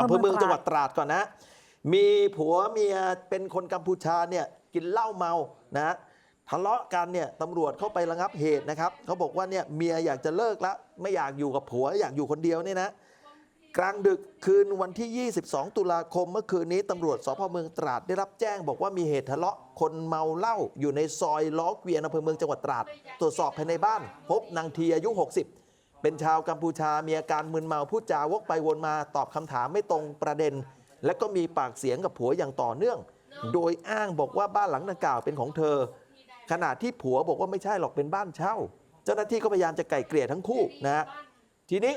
อำอำเภเภออเมืเมือองงตจัรางหดวัดตราดก่อนนะ มีผัวเมียเป็นคนกัมพูชาเนี่ยกินเหล้าเมานะทะเลาะกันเนี่ยตำรวจเข้าไประงับเหตุนะครับเขาบอกว่าเนี่ยเมียอยากจะเลิกละไม่อยากอยู่กับผัวอยากอยู่คนเดียวเนี่ยนะกลางดึกคืนวันที่ 22 ตุลาคมเมื่อคืนนี้ตำรวจสพเมืองตราดได้รับแจ้งบอกว่ามีเหตุทะเลาะคนเมาเหล้าอยู่ในซอยล้อเกวียนอำเภอเมืองจังหวัดตราด ตรวจสอบภายในบ้าน พบนางทีอายุ 60 เป็นชาวกัมพูชามีอาการมึนเมาพูดจาวกไปวนมาตอบคำถามไม่ตรงประเด็น และก็มีปากเสียงกับผัวอย่างต่อเนื่อง โดยอ้างบอกว่าบ้านหลังดังกล่าวเป็นของเธอ ขณะที่ผัวบอกว่าไม่ใช่หรอกเป็นบ้านเช่า เจ้าหน้าที่ก็พยายามจะไกล่เกลี่ยทั้งคู่นะฮะทีนี้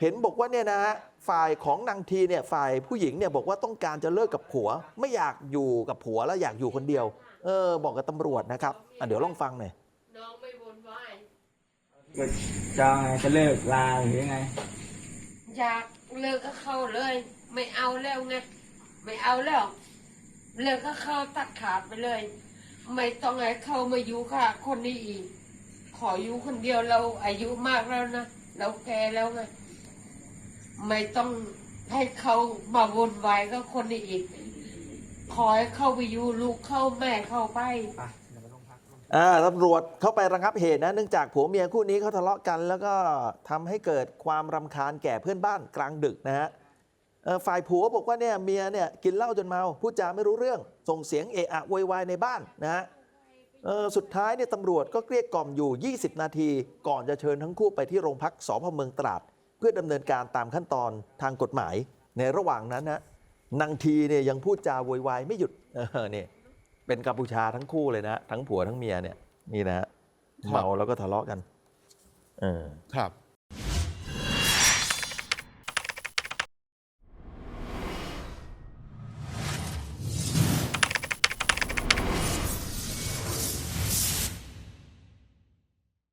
เห็นบอกว่าเนี่ยนะฮะฝ่ายของนางทีเนี่ยฝ่ายผู้หญิงเนี่ยบอกว่าต้องการจะเลิกกับผัว ไม่อยากอยู่กับผัวแล้วอยากอยู่คนเดียว เออ บอกกับตำรวจนะครับอะเดี๋ยวลองฟังหน่อย น้องไม่วนวาย ก็ จะไงจะเลิกลาหรือยังไง อยากเลิกก็เข้าเลย ไม่เอาแล้วไงไม่เอาแล้วเลิกก็เข้าตัดขาดไปเลย ไม่ต้องให้เข้ามาอยู่ค่ะ คนนี้อีก ขออยู่คนเดียวเราอายุมากแล้วนะเราแก่แล้วไงไม่ต้องให้เขามาวนวายก็คนนี้อีก ขอให้เข้าไปอยู่ลูกเข้าแม่เข้าไป อ่าตำรวจเข้าไประงับเหตุนะ เนื่องจากผัวเมียคู่นี้เขาทะเลาะกันแล้วก็ทำให้เกิดความรำคาญแก่เพื่อนบ้านกลางดึกนะฮะฝ่ายผัวบอกว่าเนี่ยเมียเนี่ยกินเหล้าจนเมาพูดจาไม่รู้เรื่อง ส่งเสียงเอะอะโวยวายในบ้านนะฮะสุดท้ายเนี่ยตำรวจก็เกลี้ยกล่อมอยู่ 20 นาที ก่อนจะเชิญทั้งคู่ไปที่โรงพักสพเมืองตราด เพื่อดำเนินการตามขั้นตอนทางกฎหมาย ในระหว่างนั้นนะนางทีเนี่ยยังพูดจาโวยวายไม่หยุดเออเนี่ย เป็นกัมพูชาทั้งคู่เลยนะทั้งผัวทั้งเมียเนี่ยนี่นะฮะครับ เมาแล้วก็ทะเลาะกันเออ ครับ